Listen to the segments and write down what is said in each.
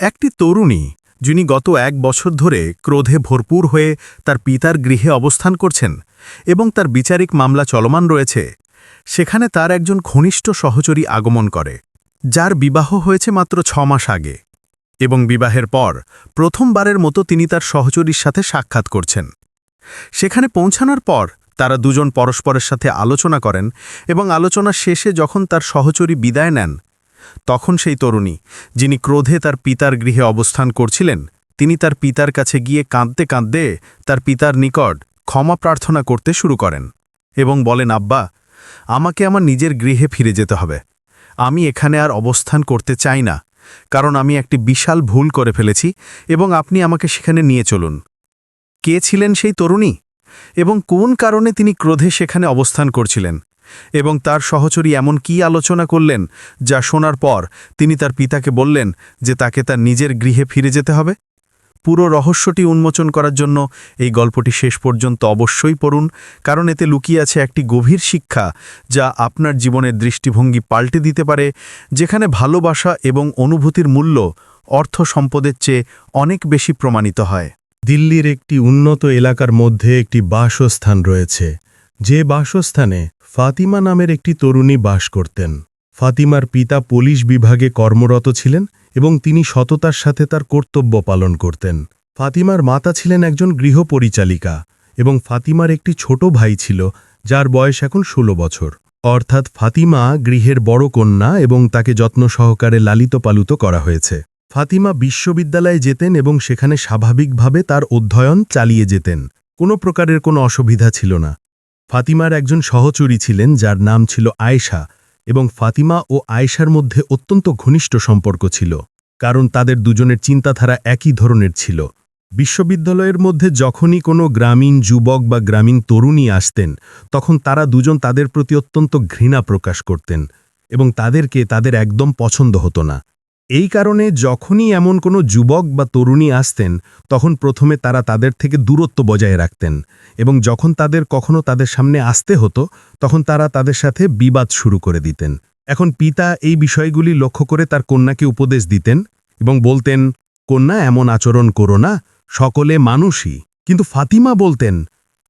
একটি তরুণী, যিনি গত এক বছর ধরে ক্রোধে ভরপুর হয়ে তার পিতার গৃহে অবস্থান করছেন এবং তার বিচারিক মামলা চলমান রয়েছে, সেখানে তার একজন ঘনিষ্ঠ সহচরী আগমন করে, যার বিবাহ হয়েছে মাত্র ছ মাস আগে এবং বিবাহের পর প্রথমবারের মতো তিনি তার সহচরীর সাথে সাক্ষাৎ করছেন। সেখানে পৌঁছানোর পর তারা দুজন পরস্পরের সাথে আলোচনা করেন এবং আলোচনা শেষে যখন তার সহচরী বিদায় নেন তখন সেই তরুণী, যিনি ক্রোধে তার পিতার গৃহে অবস্থান করছিলেন, তিনি তার পিতার কাছে গিয়ে কাঁদতে কাঁদতে তার পিতার নিকট ক্ষমা প্রার্থনা করতে শুরু করেন এবং বলেন, আব্বা, আমাকে আমার নিজের গৃহে ফিরে যেতে হবে। আমি এখানে আর অবস্থান করতে চাই না, কারণ আমি একটি বিশাল ভুল করে ফেলেছি এবং আপনি আমাকে সেখানে নিয়ে চলুন। কে ছিলেন সেই তরুণী এবং কোন কারণে তিনি ক্রোধে সেখানে অবস্থান করছিলেন? এবং তার সহচরী এমন কি আলোচনা করলেন যা শোনার পর তিনি তার পিতাকে বললেন যে তাকে তার নিজের গৃহে ফিরে যেতে হবে। পুরো রহস্যটি উন্মোচন করার জন্য এই গল্পটি শেষ পর্যন্ত অবশ্যই পড়ুন, কারণ এতে লুকিয়ে আছে একটি গভীর শিক্ষা যা আপনার জীবনের দৃষ্টিভঙ্গি পাল্টে দিতে পারে, যেখানে ভালোবাসা এবং অনুভূতির মূল্য অর্থ সম্পদের চেয়ে অনেক বেশি প্রমাণিত হয়। দিল্লির একটি উন্নত এলাকার মধ্যে একটি বাসস্থান রয়েছে। যে বাসস্থানে ফাতিমা নামের একটি তরুণী বাস করতেন। ফাতিমার পিতা পুলিশ বিভাগে কর্মরত ছিলেন এবং তিনি সততার সাথে তার কর্তব্য পালন করতেন। ফাতিমার মাতা ছিলেন একজন গৃহপরিচালিকা এবং ফাতিমার একটি ছোট ভাই ছিল, যার বয়স এখন ১৬ বছর। অর্থাৎ ফাতিমা গৃহের বড় কন্যা এবং তাকে যত্ন সহকারে লালিত পালিত করা হয়েছে। ফাতিমা বিশ্ববিদ্যালয়ে যেতেন এবং সেখানে স্বাভাবিকভাবে তার অধ্যয়ন চালিয়ে যেতেন। কোনো প্রকারের কোনো অসুবিধা ছিল না। ফাতিমার একজন সহচরী ছিলেন যার নাম ছিল আয়েশা এবং ফাতিমা ও আয়েশার মধ্যে অত্যন্ত ঘনিষ্ঠ সম্পর্ক ছিল, কারণ তাদের দুজনের চিন্তাধারা একই ধরনের ছিল। বিশ্ববিদ্যালয়ের মধ্যে যখনই কোনো গ্রামীণ যুবক বা গ্রামীণ তরুণী আসতেন, তখন তারা দুজন তাদের প্রতি অত্যন্ত ঘৃণা প্রকাশ করতেন এবং তাদেরকে তাদের একদম পছন্দ হতো না। এই কারণে যখনই এমন কোনো যুবক বা তরুণী আসতেন, তখন প্রথমে তারা তাদের থেকে দূরত্ব বজায় রাখতেন এবং যখন তাদের কখনো তাদের সামনে আসতে হতো, তখন তারা তাদের সাথে বিবাদ শুরু করে দিতেন। এখন পিতা এই বিষয়গুলি লক্ষ্য করে তার কন্যাকে উপদেশ দিতেন এবং বলতেন, কন্যা, এমন আচরণ করো না, সকলে মানুষই। কিন্তু ফাতিমা বলতেন,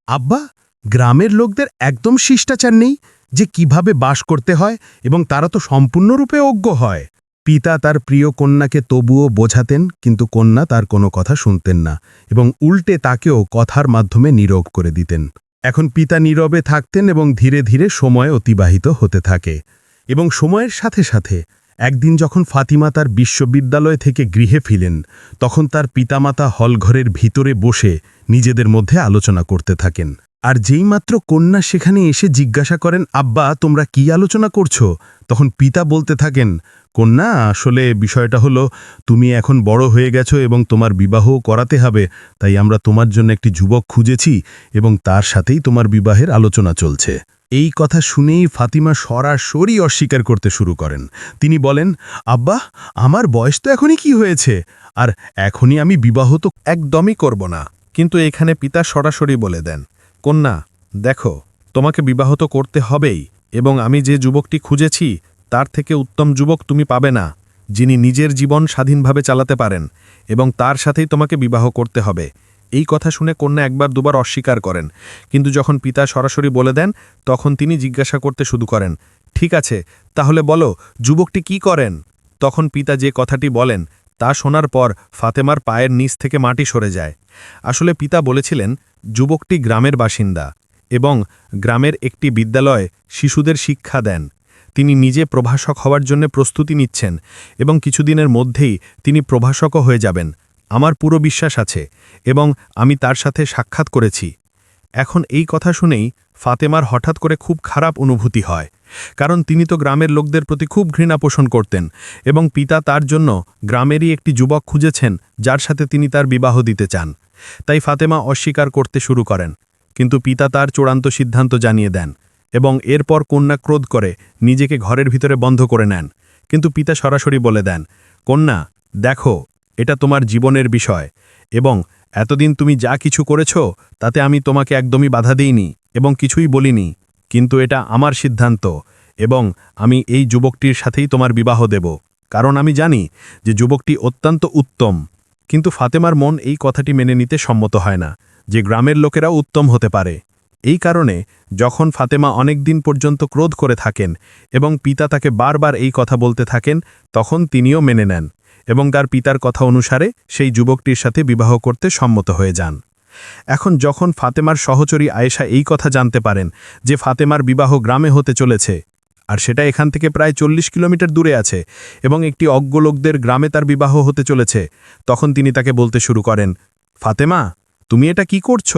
আব্বা, গ্রামের লোকদের একদম শিষ্টাচার নেই যে কীভাবে বাস করতে হয় এবং তারা তো সম্পূর্ণরূপে অজ্ঞ হয়। পিতা তার প্রিয় কন্যাকে তবুও বোঝাতেন, কিন্তু কন্যা তার কোনো কথা শুনতেন না এবং উল্টে তাকেও কথার মাধ্যমে নীরব করে দিতেন। এখন পিতা নীরবে থাকতেন এবং ধীরে ধীরে সময় অতিবাহিত হতে থাকে এবং সময়ের সাথে সাথে একদিন যখন ফাতিমা তার বিশ্ববিদ্যালয় থেকে গৃহে ফিরেন, তখন তার পিতামাতা হলঘরের ভিতরে বসে নিজেদের মধ্যে আলোচনা করতে থাকেন। আর যেইমাত্র কন্যা সেখানে এসে জিজ্ঞাসা করেন, আব্বা, তোমরা কি আলোচনা করছ? তখন পিতা বলতে থাকেন, কন্যা, আসলে বিষয়টা হলো, তুমি এখন বড় হয়ে গেছো এবং তোমার বিবাহ করাতে হবে, তাই আমরা তোমার জন্য একটি যুবক খুঁজেছি এবং তার সাথেই তোমার বিবাহের আলোচনা চলছে। এই কথা শুনেই ফাতিমা সরাসরি অস্বীকার করতে শুরু করেন। তিনি বলেন, আব্বা, আমার বয়স তো এখনই কি হয়েছে? আর এখনই আমি বিবাহ তো একদমই করব না। কিন্তু এখানে পিতা সরাসরি বলে দেন কন্যা, দেখো, তোমাকে বিবাহ তো করতে হবেই, এবং আমি যে যুবকটি খুঁজেছি, তার থেকে উত্তম যুবক তুমি পাবে না, যিনি নিজের জীবন স্বাধীনভাবে চালাতে পারেন, এবং তার সাথেই তোমাকে বিবাহ করতে হবে। এই কথা শুনে কন্যা একবার দুবার অস্বীকার করেন, কিন্তু যখন পিতা সরাসরি বলে দেন, তখন তিনি জিজ্ঞাসা করতে শুরু করেন, ঠিক আছে, তাহলে বলো, যুবকটি কি করেন? তখন পিতা যে কথাটি বলেন, তা শোনার পর ফাতেমার পায়ের নিচ থেকে মাটি সরে যায়। আসলে পিতা বলেছিলেন যুবকটি গ্রামের বাসিন্দা এবং গ্রামের একটি বিদ্যালয়ে শিশুদের শিক্ষা দেন। তিনি নিজে প্রভাষক হওয়ার জন্য প্রস্তুতি নিচ্ছেন এবং কিছুদিনের মধ্যেই তিনি প্রভাষকও হয়ে যাবেন। আমার পুরো বিশ্বাস আছে এবং আমি তার সাথে সাক্ষাৎ করেছি। এখন এই কথা শুনেই ফাতেমার হঠাৎ করে খুব খারাপ অনুভূতি হয়, কারণ তিনি তো গ্রামের লোকদের প্রতি খুব ঘৃণা পোষণ করতেন এবং পিতা তার জন্য গ্রামেরই একটি যুবক খুঁজেছেন যার সাথে তিনি তার বিবাহ দিতে চান। তাই ফাতেমা অস্বীকার করতে শুরু করেন। কিন্তু পিতা তার চূড়ান্ত সিদ্ধান্ত জানিয়ে দেন এবং এরপর কন্যা ক্রোধ করে নিজেকে ঘরের ভিতরে বন্ধ করে নেন। কিন্তু পিতা সরাসরি বলে দেন, কন্যা, দেখো, এটা তোমার জীবনের বিষয় এবং এতদিন তুমি যা কিছু করেছ তাতে আমি তোমাকে একদমই বাধা দিইনি এবং কিছুই বলিনি। কিন্তু এটা আমার সিদ্ধান্ত এবং আমি এই যুবকটির সাথেই তোমার বিবাহ দেব। কারণ আমি জানি যে যুবকটি অত্যন্ত উত্তম কিন্তু ফাতেমার মন এই কথাটি মেনে নিতে সম্মত হয় না, যে গ্রামের লোকেরাও উত্তম হতে পারে। এই কারণে, যখন ফাতেমা অনেক দিন পর্যন্ত ক্রোধ করে থাকেন এবং পিতা তাকে বারবার এই কথা বলতে থাকেন, তখন তিনিও মেনে নেন এবং তার পিতার কথা অনুসারে সেই যুবকটির সাথে বিবাহ করতে সম্মত হয়ে যান। এখন যখন ফাতেমার সহচরী আয়েশা এই কথা জানতে পারেন যে ফাতেমার বিবাহ গ্রামে হতে চলেছে আর সেটা এখান থেকে প্রায় চল্লিশ কিলোমিটার দূরে আছে এবং একটি অজ্ঞ লোকদের গ্রামে তার বিবাহ হতে চলেছে। তখন তিনি তাকে বলতে শুরু করেন, ফাতেমা, তুমি এটা কি করছ?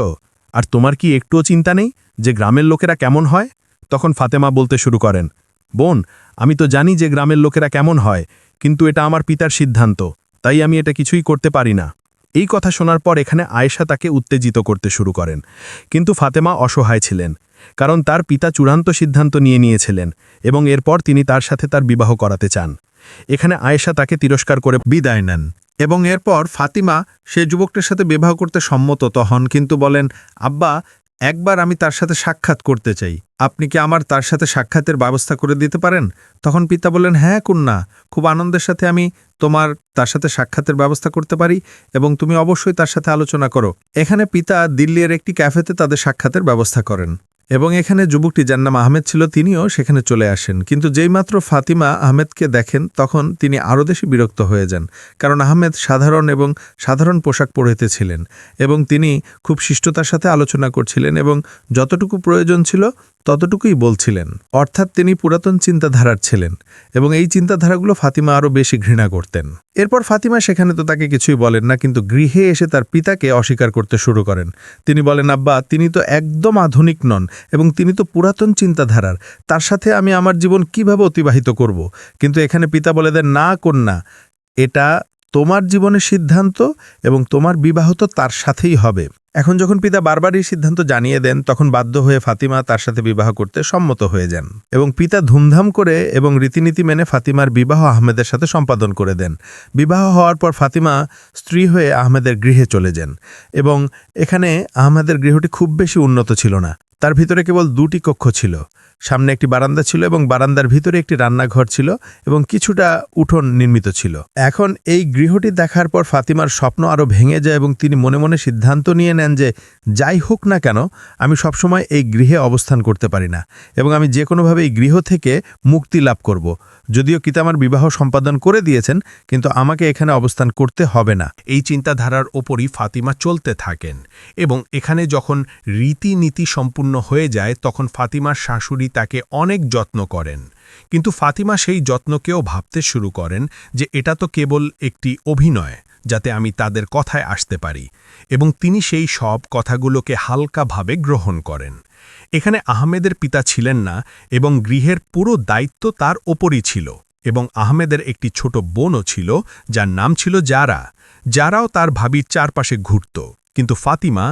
আর তোমার কি একটুও চিন্তা নেই যে গ্রামের লোকেরা কেমন হয়? তখন ফাতেমা বলতে শুরু করেন, বোন, আমি তো জানি যে গ্রামের লোকেরা কেমন হয়, কিন্তু এটা আমার পিতার সিদ্ধান্ত, তাই আমি এটা কিছুই করতে পারি না। এই কথা শোনার পর এখানে আয়েশা তাকে উত্তেজিত করতে শুরু করেন। কিন্তু ফাতেমা অসহায় ছিলেন। কারণ তার পিতা চূড়ান্ত সিদ্ধান্ত নিয়ে নিয়েছিলেন এবং এরপর তিনি তার সাথে তার বিবাহ করাতে চান। এখানে আয়েশা তাকে তিরস্কার করে বিদায় নেন এবং এরপর ফাতিমা সে যুবকটির সাথে বিবাহ করতে সম্মত তো হন কিন্তু বলেন, আব্বা, একবার আমি তার সাথে সাক্ষাৎ করতে চাই। আপনি কি আমার তার সাথে সাক্ষাতের ব্যবস্থা করে দিতে পারেন? তখন পিতা বললেন হ্যাঁ কন্যা, খুব আনন্দের সাথে আমি তোমার তার সাথে সাক্ষাতের ব্যবস্থা করতে পারি এবং তুমি অবশ্যই তার সাথে আলোচনা করো। এখানে পিতা দিল্লির একটি ক্যাফেতে তাদের সাক্ষাতের ব্যবস্থা করেন। এবং এখানে যুবকটি যার নাম আহমেদ ছিল তিনিও সেখানে চলে আসেন। কিন্তু যেইমাত্র ফাতিমা আহমেদকে দেখেন, তখন তিনি আরও বেশি বিরক্ত হয়ে যান, কারণ আহমেদ সাধারণ এবং সাধারণ পোশাক পরেতেছিলেন এবং তিনি খুব শিষ্টতার সাথে আলোচনা করছিলেন এবং যতটুকু প্রয়োজন ছিল ততটুকুই বলছিলেন। অর্থাৎ তিনি পুরাতন চিন্তাধারার ছিলেন এবং এই চিন্তাধারাগুলো ফাতিমা আরও বেশি ঘৃণা করতেন। এরপর ফাতিমা সেখানে তো তাকে কিছুই বলেন না, কিন্তু গৃহে এসে তার পিতাকে অস্বীকার করতে শুরু করেন। তিনি বলেন, আব্বা, তিনি তো একদম আধুনিক নন এবং তিনি তো পুরাতন চিন্তাধারার। তার সাথে আমি আমার জীবন কীভাবে অতিবাহিত করব? কিন্তু এখানে পিতা বলে দেন, না, কন্যা, এটা তোমার জীবনের সিদ্ধান্ত এবং তোমার বিবাহ তো তার সাথেই হবে। এখন যখন পিতা বারবার এই সিদ্ধান্ত জানিয়ে দেন, তখন বাধ্য হয়ে ফাতিমা তার সাথে বিবাহ করতে সম্মত হয়ে যান এবং পিতা ধুমধাম করে এবং রীতিনীতি মেনে ফাতিমার বিবাহ আহমেদের সাথে সম্পাদন করে দেন। বিবাহ হওয়ার পর ফাতিমা স্ত্রী হয়ে আহমেদের গৃহে চলে যান এবং এখানে আহমেদের গৃহটি খুব বেশি উন্নত ছিল না। তার ভিতরে কেবল দুটি কক্ষ ছিল। সামনে একটি বারান্দা ছিল এবং বারান্দার ভিতরে একটি রান্নাঘর ছিল এবং কিছুটা উঠোন নির্মিত ছিল। এখন এই গৃহটি দেখার পর ফাতিমার স্বপ্ন আরও ভেঙে যায় এবং তিনি মনে মনে সিদ্ধান্ত নিয়ে নেন যে, যাই হোক না কেন, আমি সবসময় এই গৃহে অবস্থান করতে পারি না এবং আমি যে কোনোভাবে এই গৃহ থেকে মুক্তি লাভ করব। যদিও কিতা আমার বিবাহ সম্পাদন করে দিয়েছেন, কিন্তু আমাকে এখানে অবস্থান করতে হবে না। এই চিন্তাধারার ওপরই ফাতিমা চলতে থাকেন এবং এখানে যখন রীতিনীতি সম্পূর্ণ হয়ে যায়, তখন ফাতিমার শাশুড়ি তাকে অনেক যত্ন করেন। কিন্তু ফাতিমা সেই যত্নকেও ভাবতে শুরু করেন যে এটা তো কেবল একটি অভিনয়, যাতে আমি তাদের কথায় আসতে পারি। এবং তিনি সেই সব কথাগুলোকে হালকাভাবে গ্রহণ করেন। এখানে আহমেদের পিতা ছিলেন না এবং গৃহের পুরো দায়িত্ব তার ওপরই ছিল। এবং আহমেদের একটি ছোট বোনও ছিল, যার নাম ছিল যারা যারাও তার ভাবির চারপাশে ঘুরত। কিন্তু ফাতিমা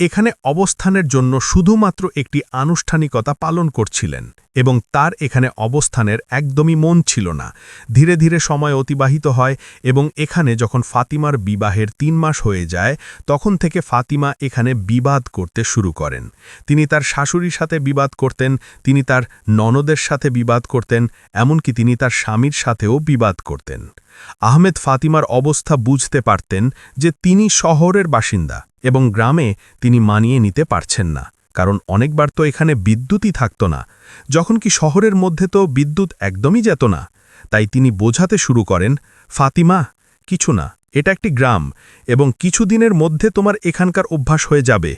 এখানে অবস্থানের জন্য শুধুমাত্র একটি আনুষ্ঠানিকতা পালন করছিলেন এবং তার এখানে অবস্থানের একদমই মন ছিল না। ধীরে ধীরে সময় অতিবাহিত হয় এবং এখানে যখন ফাতিমার বিবাহের তিন মাস হয়ে যায়, তখন থেকে ফাতিমা এখানে বিবাদ করতে শুরু করেন। তিনি তার শাশুড়ির সাথে বিবাদ করতেন, তিনি তার ননদের সাথে বিবাদ করতেন, এমনকি তিনি তার স্বামীর সাথেও বিবাদ করতেন। আহমেদ ফাতিমার অবস্থা বুঝতে পারতেন যে তিনি শহরের বাসিন্দা। এবং গ্রামে তিনি মানিয়ে নিতে পারছেন না, কারণ অনেকবার তো এখানে বিদ্যুৎই থাকত না, যখন কি শহরের মধ্যে তো বিদ্যুৎ একদমই যেত না, তাই তিনি বোঝাতে শুরু করেন, ফাতিমা, কিছু না, এটা একটি গ্রাম, এবং কিছুদিনের মধ্যে তোমার এখানকার অভ্যাস হয়ে যাবে,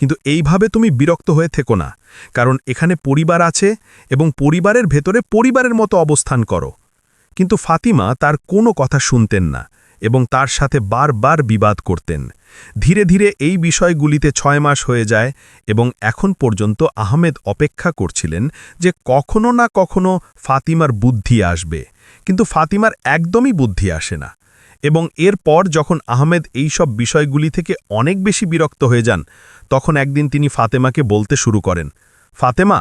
কিন্তু এইভাবে তুমি বিরক্ত হয়ে থেকো না, কারণ এখানে পরিবার আছে এবং পরিবারের ভেতরে পরিবারের মতো অবস্থান করো। কিন্তু ফাতিমা তার কোনো কথা শুনতেন না এবং তার সাথে বারবার বিবাদ করতেন। ধীরে ধীরে এই বিষয়গুলিতে ছয় মাস হয়ে যায় এবং এখন পর্যন্ত আহমেদ অপেক্ষা করছিলেন যে কখনো না কখনো ফাতিমার বুদ্ধি আসবে। কিন্তু ফাতিমার একদমই বুদ্ধি আসে না। এবং এরপর যখন আহমেদ এই সব বিষয়গুলি থেকে অনেক বেশি বিরক্ত হয়ে যান, তখন একদিন তিনি ফাতেমাকে বলতে শুরু করেন, ফাতেমা,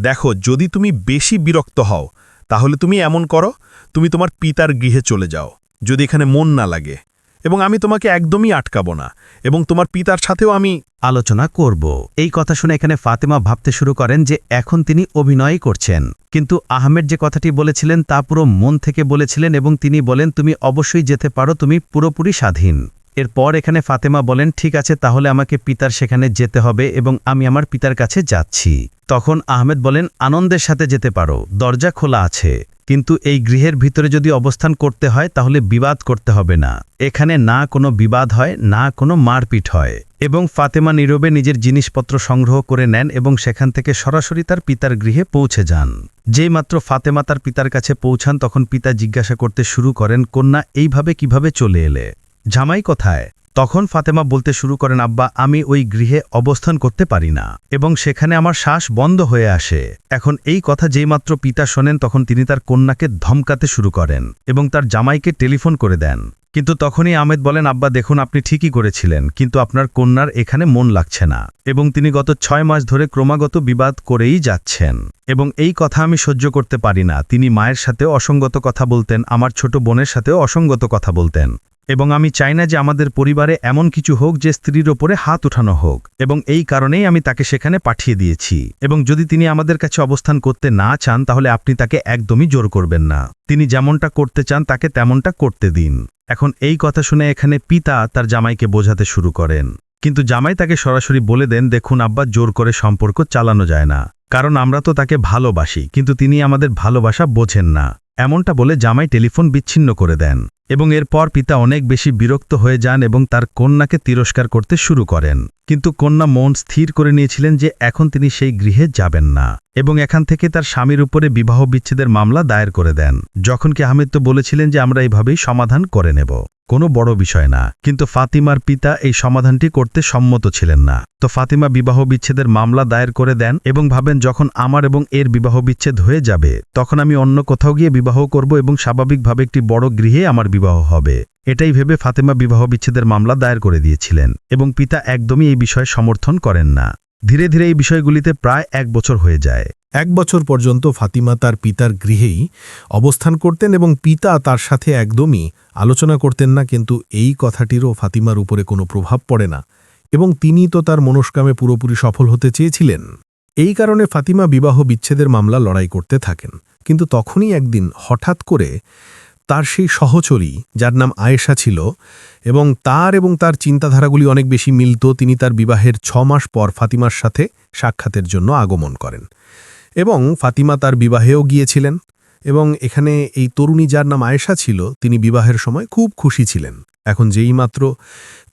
দেখো, যদি তুমি বেশি বিরক্ত হও, তাহলে তুমি এমন করো, তুমি তোমার পিতার গৃহে চলে যাও। যদি এখানে মন না লাগে। এবং আমি তোমাকে একদমই আটকাব না। এবং তোমার পিতার সাথেও আমি আলোচনা করব। এই কথা শুনে এখানে ফাতেমা ভাবতে শুরু করেন যে এখন তিনি অভিনয় করছেন। কিন্তু আহমেদ যে কথাটি বলেছিলেন তা পুরো মন থেকে বলেছিলেন এবং তিনি বলেন, তুমি অবশ্যই যেতে পারো, তুমি পুরোপুরি স্বাধীন। এরপর এখানে ফাতেমা বলেন, ঠিক আছে, তাহলে আমাকে পিতার সেখানে যেতে হবে এবং আমি আমার পিতার কাছে যাচ্ছি। তখন আহমেদ বলেন, আনন্দের সাথে যেতে পারো, দরজা খোলা আছে। কিন্তু এই গৃহের ভিতরে যদি অবস্থান করতে হয়, তাহলে বিবাদ করতে হবে না। এখানে না কোনো বিবাদ হয়, না কোনো মারপিট হয়। এবং ফাতেমা নীরবে নিজের জিনিসপত্র সংগ্রহ করে নেন এবং সেখান থেকে সরাসরি তার পিতার গৃহে পৌঁছে যান। যেই মাত্র ফাতেমা তার পিতার কাছে পৌঁছান, তখন পিতা জিজ্ঞাসা করতে শুরু করেন, কন্যা, এইভাবে কীভাবে চলে এলে? জামাই কোথায়? তখন ফাতেমা বলতে শুরু করেন, আব্বা, আমি ওই গৃহে অবস্থান করতে পারি না এবং সেখানে আমার শ্বাস বন্ধ হয়ে আসে। এখন এই কথা যেইমাত্র পিতা শোনেন, তখন তিনি তার কন্যাকে ধমকাতে শুরু করেন এবং তার জামাইকে টেলিফোন করে দেন। কিন্তু তখনই আহমেদ বলেন, আব্বা, দেখুন, আপনি ঠিকই করেছিলেন, কিন্তু আপনার কন্যার এখানে মন লাগছে না এবং তিনি গত ছয় মাস ধরে ক্রমাগত বিবাদ করেই যাচ্ছেন এবং এই কথা আমি সহ্য করতে পারি না। তিনি মায়ের সাথেও অসঙ্গত কথা বলতেন, আমার ছোট বোনের সাথেও অসঙ্গত কথা বলতেন। এবং আমি চাই না যে আমাদের পরিবারে এমন কিছু হোক যে স্ত্রীর ওপরে হাত উঠানো হোক, এবং এই কারণেই আমি তাকে সেখানে পাঠিয়ে দিয়েছি। এবং যদি তিনি আমাদের কাছে অবস্থান করতে না চান, তাহলে আপনি তাকে একদমই জোর করবেন না। তিনি যেমনটা করতে চান, তাকে তেমনটা করতে দিন। এখন এই কথা শুনে এখানে পিতা তার জামাইকে বোঝাতে শুরু করেন। কিন্তু জামাই তাকে সরাসরি বলে দেন, দেখুন আব্বা, জোর করে সম্পর্ক চালানো যায় না। কারণ আমরা তো তাকে ভালোবাসি, কিন্তু তিনি আমাদের ভালোবাসা বোঝেন না। এমনটা বলে জামাই টেলিফোন বিচ্ছিন্ন করে দেন। এবং এরপর পিতা অনেক বেশি বিরক্ত হয়ে যান এবং তার কন্যাকে তিরস্কার করতে শুরু করেন। কিন্তু কন্যা মন স্থির করে নিয়েছিলেন যে এখন তিনি সেই গৃহে যাবেন না এবং এখান থেকে তার স্বামীর উপরে বিবাহ বিচ্ছেদের মামলা দায়ের করে দেন। যখন কি আহমেদ তো বলেছিলেন যে আমরা এইভাবেই সমাধান করে নেব। কোনো বড় বিষয় না। কিন্তু ফাতিমার পিতা এই সমাধানটি করতে সম্মত ছিলেন না। তো ফাতিমা বিবাহ বিচ্ছেদের মামলা দায়ের করে দেন এবং ভাবেন যখন আমার এবং এর বিবাহ বিচ্ছেদ হয়ে যাবে, তখন আমি অন্য কোথাও গিয়ে বিবাহ করব এবং স্বাভাবিকভাবে একটি বড় গৃহে আমার বিবাহ হবে। এটাই ভেবে ফাতেমা বিবাহ বিচ্ছেদের মামলা দায়ের করে দিয়েছিলেন এবং পিতা একদমই এই বিষয়ে সমর্থন করেন না। ধীরে ধীরে এই বিষয়গুলিতে প্রায় এক বছর হয়ে যায়। এক বছর পর্যন্ত ফাতিমা তার পিতার গৃহেই অবস্থান করতেন এবং পিতা তার সাথে একদমই আলোচনা করতেন না, কিন্তু এই কথাটিরও ফাতিমার উপরে কোনো প্রভাব পড়ে না এবং তিনি তো তার মনস্কামে পুরোপুরি সফল হতে চেয়েছিলেন। এই কারণে ফাতিমা বিবাহ বিচ্ছেদের মামলা লড়াই করতে থাকেন। কিন্তু তখনই একদিন হঠাৎ করে তার সেই সহচরী, যার নাম আয়েশা ছিল, এবং তার এবং তার চিন্তাধারাগুলি অনেক বেশি মিলত, তিনি তার বিবাহের ছ মাস পর ফাতিমার সাথে সাক্ষাতের জন্য আগমন করেন। এবং ফাতিমা তার বিবাহেও গিয়েছিলেন, এবং এখানে এই তরুণী যার নাম আয়েশা ছিল, তিনি বিবাহের সময় খুব খুশি ছিলেন। এখন যেই মাত্র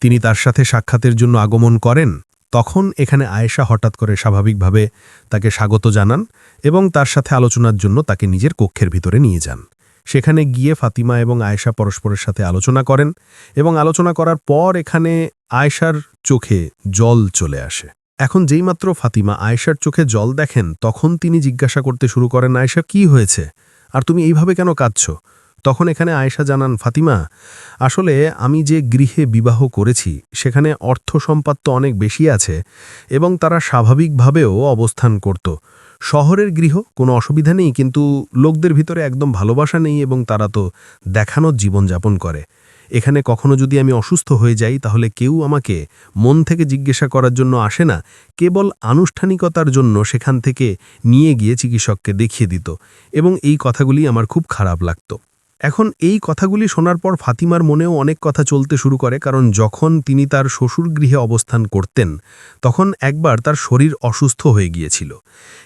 তিনি তার সাথে সাক্ষাতের জন্য আগমন করেন, তখন এখানে আয়েশা হঠাৎ করে স্বাভাবিকভাবে তাকে স্বাগত জানান এবং তার সাথে আলোচনার জন্য তাকে নিজের কক্ষের ভিতরে নিয়ে যান। সেখানে গিয়ে ফাতিমা এবং আয়েশা পরস্পরের সাথে আলোচনা করেন এবং আলোচনা করার পর এখানে আয়েশার চোখে জল চলে আসে। এখন যেইমাত্র ফাতিমা আয়েশার চোখে জল দেখেন, তখন তিনি জিজ্ঞাসা করতে শুরু করেন, আয়েশা, কি হয়েছে? আর তুমি এইভাবে কেন কাঁদছ? তখন এখানে আয়েশা জানান, ফাতিমা, আসলে আমি যে গৃহে বিবাহ করেছি, সেখানে অর্থ সম্পাদ তো অনেক বেশি আছে এবং তারা স্বাভাবিকভাবেও অবস্থান করত। শহরের গৃহ, কোনো অসুবিধা নেই, কিন্তু লোকদের ভিতরে একদম ভালোবাসা নেই এবং তারা তো দেখানোর জীবনযাপন করে। এখানে কখনো যদি আমি অসুস্থ হয়ে যাই, তাহলে কেউ আমাকে মন থেকে জিজ্ঞাসা করার জন্য আসে না। কেবল আনুষ্ঠানিকতার জন্য সেখান থেকে নিয়ে গিয়ে চিকিৎসককে দেখিয়ে দিত এবং এই কথাগুলি আমার খুব খারাপ লাগতো। এখন এই কথাগুলি শোনার পর ফাতিমার মনেও অনেক কথা চলতে শুরু করে, কারণ যখন তিনি তার শ্বশুর গৃহে অবস্থান করতেন, তখন একবার তার শরীর অসুস্থ হয়ে গিয়েছিল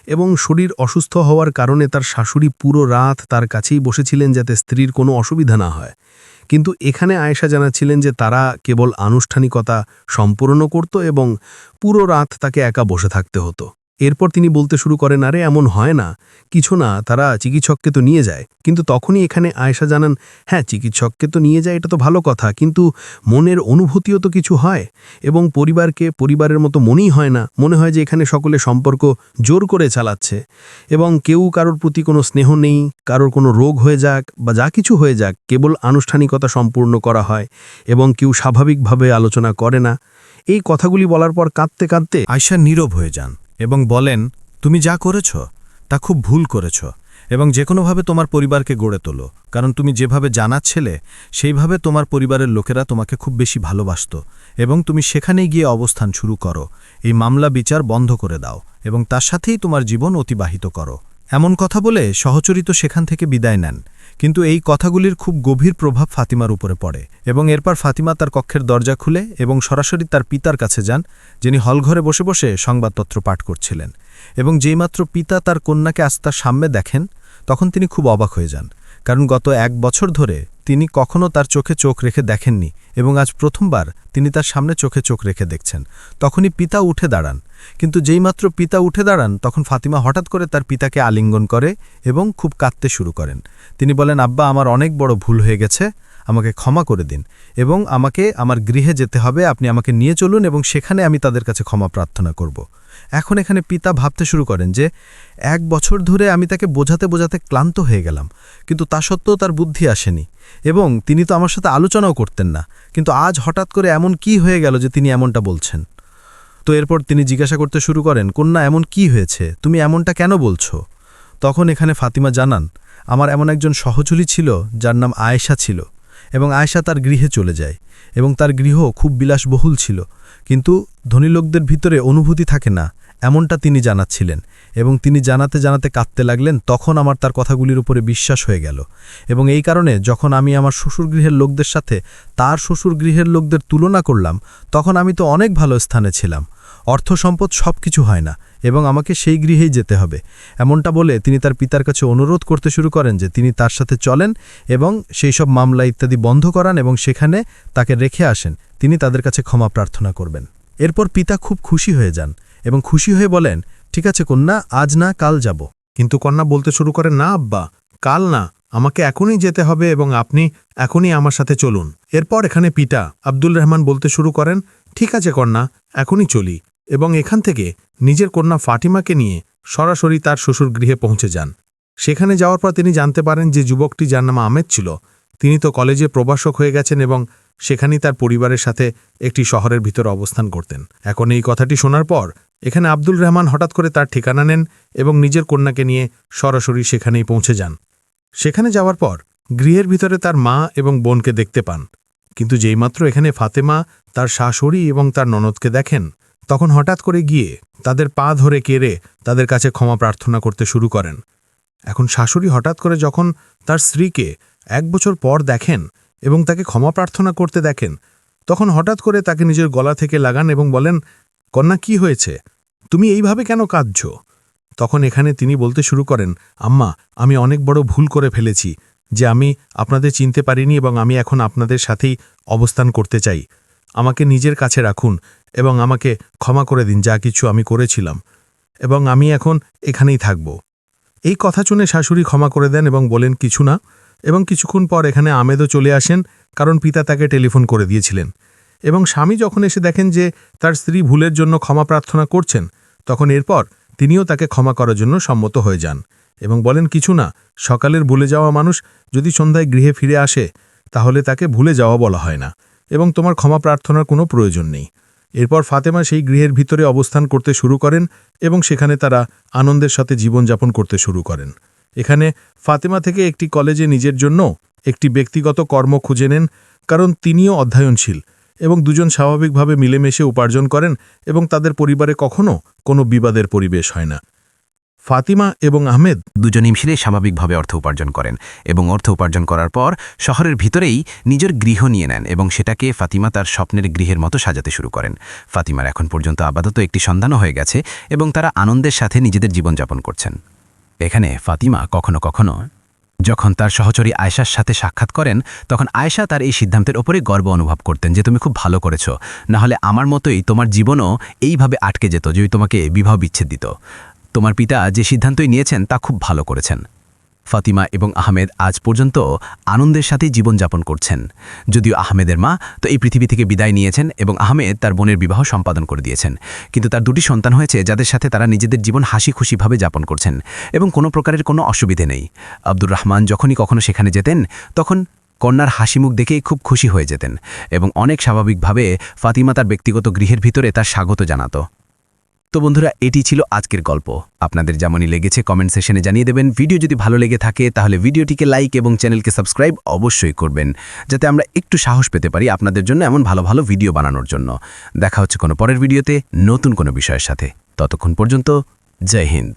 এবং শরীর অসুস্থ হওয়ার কারণে তার শাশুড়ি পুরো রাত তার কাছেই বসেছিলেন যাতে স্ত্রীর কোনো অসুবিধা না হয়। কিন্তু এখানে আয়েশা জানাচ্ছিলেন যে তারা কেবল আনুষ্ঠানিকতা সম্পূর্ণ করত এবং পুরো রাত তাকে একা বসে থাকতে হতো। এরপর তিনি বলতে শুরু করেন, আরে, এমন হয় না। কিছু না, তারা চিকিৎসককে তো নিয়ে যায়। কিন্তু তখনই এখানে আয়েশা জানান হ্যাঁ চিকিৎসককে তো নিয়ে যায়, এটা তো ভালো কথা। কিন্তু মনের অনুভূতিও তো কিছু হয়। এবং পরিবারকে, পরিবারের মতো মনেই হয় না। মনে হয় যে এখানে সকলে সম্পর্ক জোর করে চালাচ্ছে। এবং কেউ কারোর প্রতি কোনো স্নেহ নেই, কারোর কোনো রোগ হয়ে যাক, বা যা কিছু হয়ে যাক, কেবল আনুষ্ঠানিকতা সম্পূর্ণ করা হয়। এবং কেউ স্বাভাবিকভাবে আলোচনা করে না। এই কথাগুলি বলার পর কাঁদতে কাঁদতে আয়শা নীরব হয়ে যান। এবং বলেন, তুমি যা করেছ, তা খুব ভুল করেছ এবং যে কোনোভাবে তোমার পরিবারকে গড়ে তোলো, কারণ তুমি যেভাবে জানাচ্ছিলে, সেইভাবে তোমার পরিবারের লোকেরা তোমাকে খুব বেশি ভালোবাসত এবং তুমি সেখানেই গিয়ে অবস্থান শুরু করো। এই মামলা বিচার বন্ধ করে দাও এবং তার সাথেই তোমার জীবন অতিবাহিত করো। এমন কথা বলে সহচরিত সেখান থেকে বিদায় নেন, কিন্তু এই কথাগুলির খুব গভীর প্রভাব ফাতিমার উপরে পড়ে এবং এরপর ফাতিমা তার কক্ষের দরজা খুলে এবং সরাসরি তার পিতার কাছে যান, যিনি হলঘরে বসে বসে সংবাদপত্র পাঠ করছিলেন। এবং যেইমাত্র পিতা তার কন্যাকে আজ তার সামনে দেখেন, তখন তিনি খুব অবাক হয়ে যান। কারণ গত এক বছর ধরে তিনি কখনও তার চোখে চোখ রেখে দেখেননি এবং আজ প্রথমবার তিনি তার সামনে চোখে চোখ রেখে দেখছেন। তখনই পিতা উঠে দাঁড়ান। কিন্তু যেইমাত্র পিতা উঠে দাঁড়ান, তখন ফাতিমা হঠাৎ করে তার পিতাকে আলিঙ্গন করে এবং খুব কাঁদতে শুরু করেন। তিনি বলেন, আব্বা, আমার অনেক বড় ভুল হয়ে গেছে। আমাকে ক্ষমা করে দিন এবং আমাকে আমার গৃহে যেতে হবে, আপনি আমাকে নিয়ে চলুন এবং সেখানে আমি তাদের কাছে ক্ষমা প্রার্থনা করব। এখন এখানে পিতা ভাবতে শুরু করেন যে, এক বছর ধরে আমি তাকে বোঝাতে বোঝাতে ক্লান্ত হয়ে গেলাম, কিন্তু তা সত্ত্বেও তার বুদ্ধি আসেনি এবং তিনি তো আমার সাথে আলোচনাও করতেন না, কিন্তু আজ হঠাৎ করে এমন কি হয়ে গেল যে তিনি এমনটা বলছেন? তো এরপর তিনি জিজ্ঞাসা করতে শুরু করেন, কন্যা, এমন কি হয়েছে? তুমি এমনটা কেন বলছো? তখন এখানে ফাতিমা জানান, আমার এমন একজন সহচরী ছিল যার নাম আয়েশা ছিল। এবং আয়েশা তার গৃহে চলে যায়, এবং তার গৃহ খুব বিলাসবহুল ছিল। কিন্তু ধনী লোকদের ভিতরে অনুভূতি থাকে না, এমনটা তিনি জানাচ্ছিলেন, এবং তিনি জানাতে জানাতে কাঁদতে লাগলেন, তখন আমার তার কথাগুলির উপরে বিশ্বাস হয়ে গেল। এবং এই কারণে যখন আমি আমার শ্বশুরগৃহের লোকদের সাথে তার শ্বশুরগৃহের লোকদের তুলনা করলাম, তখন আমি তো অনেক ভালো স্থানে ছিলাম। অর্থ সম্পদ সব কিছু হয় না এবং আমাকে সেই গৃহেই যেতে হবে। এমনটা বলে তিনি তার পিতার কাছে অনুরোধ করতে শুরু করেন যে তিনি তার সাথে চলেন এবং সেই সব মামলা ইত্যাদি বন্ধ করান এবং সেখানে তাকে রেখে আসেন। তিনি তাদের কাছে ক্ষমা প্রার্থনা করবেন। এরপর পিতা খুব খুশি হয়ে যান এবং খুশি হয়ে বলেন, ঠিক আছে কন্যা, আজ না, কাল যাব। কিন্তু কন্যা বলতে শুরু করে, না, আব্বা, কাল না, আমাকে এখনই যেতে হবে এবং আপনি এখনই আমার সাথে চলুন। এরপর এখানে পিতা আব্দুল রহমান বলতে শুরু করেন, ঠিক আছে কন্যা, এখনই চলি। এবং এখান থেকে নিজের কন্যা ফাটিমাকে নিয়ে সরাসরি তার শ্বশুর গৃহে পৌঁছে যান। সেখানে যাওয়ার পর তিনি জানতে পারেন যে যুবকটি যার নাম আহমেদ ছিল, তিনি তো কলেজে প্রবাসক হয়ে গেছেন এবং সেখানেই তার পরিবারের সাথে একটি শহরের ভিতর অবস্থান করতেন। এখন এই কথাটি শোনার পর এখানে আব্দুল রহমান হঠাৎ করে তার ঠিকানা নেন এবং নিজের কন্যাকে নিয়ে সরাসরি সেখানেই পৌঁছে যান। সেখানে যাওয়ার পর গৃহের ভিতরে তার মা এবং বোনকে দেখতে পান। কিন্তু যেইমাত্র এখানে ফাতেমা, তার শাশুড়ি এবং তার ননদকে দেখেন তখন হঠাৎ করে গিয়ে তাদের পা ধরে কেড়ে তাদের কাছে ক্ষমা প্রার্থনা করতে শুরু করেন। এখন শাশুড়ি হঠাৎ করে যখন তার স্ত্রীকে এক বছর পর দেখেন এবং তাকে ক্ষমা প্রার্থনা করতে দেখেন, তখন হঠাৎ করে তাকে নিজের গলা থেকে লাগান এবং বলেন, কন্যা, কি হয়েছে? তুমি এইভাবে কেন কাঁদছ? তখন এখানে তিনি বলতে শুরু করেন, আম্মা, আমি অনেক বড় ভুল করে ফেলেছি, যে আমি আপনাদের চিনতে পারিনি এবং আমি এখন আপনাদের সাথেই অবস্থান করতে চাই। আমাকে নিজের কাছে রাখুন এবং আমাকে ক্ষমা করে দিন, যা কিছু আমি করেছিলাম, এবং আমি এখন এখানেই থাকব। এই কথা শুনে শাশুড়ি ক্ষমা করে দেন এবং বলেন, কিছু না। এবং কিছুক্ষণ পর এখানে আমেদও চলে আসেন, কারণ পিতা তাকে টেলিফোন করে দিয়েছিলেন। এবং স্বামী যখন এসে দেখেন যে তার স্ত্রী ভুলের জন্য ক্ষমা প্রার্থনা করছেন, তখন এরপর তিনিও তাকে ক্ষমা করার জন্য সম্মত হয়ে যান এবং বলেন, কিছু না, সকালের ভুলে যাওয়া মানুষ যদি সন্ধ্যায় গৃহে ফিরে আসে, তাহলে তাকে ভুলে যাওয়া বলা হয় না এবং তোমার ক্ষমা প্রার্থনার কোনো প্রয়োজন নেই। এরপর ফাতেমা সেই গৃহের ভিতরে অবস্থান করতে শুরু করেন এবং সেখানে তারা আনন্দের সাথে জীবনযাপন করতে শুরু করেন। এখানে ফাতেমা থেকে একটি কলেজে নিজের জন্য একটি ব্যক্তিগত কর্ম খুঁজে নেন, কারণ তিনিও অধ্যয়নশীল এবং দুজন স্বাভাবিকভাবে মিলেমিশে উপার্জন করেন এবং তাদের পরিবারে কখনও কোনো বিবাদের পরিবেশ হয় না। ফাতিমা এবং আহমেদ দুজনেই মিলে স্বাভাবিকভাবে অর্থ উপার্জন করেন এবং অর্থ উপার্জন করার পর শহরের ভিতরেই নিজের গৃহ নিয়ে নেন এবং সেটাকে ফাতিমা তার স্বপ্নের গৃহের মতো সাজাতে শুরু করেন। ফাতিমার এখন পর্যন্ত আপাতত একটি সন্ধানও হয়ে গেছে এবং তারা আনন্দের সাথে নিজেদের জীবনযাপন করছেন। এখানে ফাতিমা কখনো কখনো যখন তার সহচরী আয়েশার সাথে সাক্ষাৎ করেন, তখন আয়েশা তার এই সিদ্ধান্তের ওপরে গর্ব অনুভব করতেন যে, তুমি খুব ভালো করেছ। না হলে আমার মতোই তোমার জীবনও এইভাবে আটকে যেত, যদি তোমাকে বিবাহ বিচ্ছেদ দিত। তোমার পিতা যে সিদ্ধান্তই নিয়েছেন তা খুব ভালো করেছেন। ফাতিমা এবং আহমেদ আজ পর্যন্ত আনন্দের সাথেই জীবনযাপন করছেন। যদিও আহমেদের মা তো এই পৃথিবী থেকে বিদায় নিয়েছেন এবং আহমেদ তার বোনের বিবাহ সম্পাদন করে দিয়েছেন। কিন্তু তার দুটি সন্তান হয়েছে যাদের সাথে তারা নিজেদের জীবন হাসি খুশিভাবে যাপন করছেন এবং কোনো প্রকারের কোনো অসুবিধে নেই। আব্দুর রহমান যখনই কখনো সেখানে যেতেন, তখন কন্যার হাসিমুখ দেখেই খুব খুশি হয়ে যেতেন এবং অনেক স্বাভাবিকভাবে ফাতিমা তার ব্যক্তিগত গৃহের ভিতরে তার স্বাগত জানাত। তো বন্ধুরা, এটি ছিল আজকের গল্প। আপনাদের যেমনই লেগেছে কমেন্ট সেশনে জানিয়ে দেবেন। ভিডিও যদি ভালো লেগে থাকে, তাহলে ভিডিওটিকে লাইক এবং চ্যানেলকে সাবস্ক্রাইব অবশ্যই করবেন, যাতে আমরা একটু সাহস পেতে পারি আপনাদের জন্য এমন ভালো ভালো ভিডিও বানানোর জন্য। দেখা হচ্ছে কোনো পরের ভিডিওতে নতুন কোনো বিষয়ের সাথে। ততক্ষণ পর্যন্ত, জয় হিন্দ।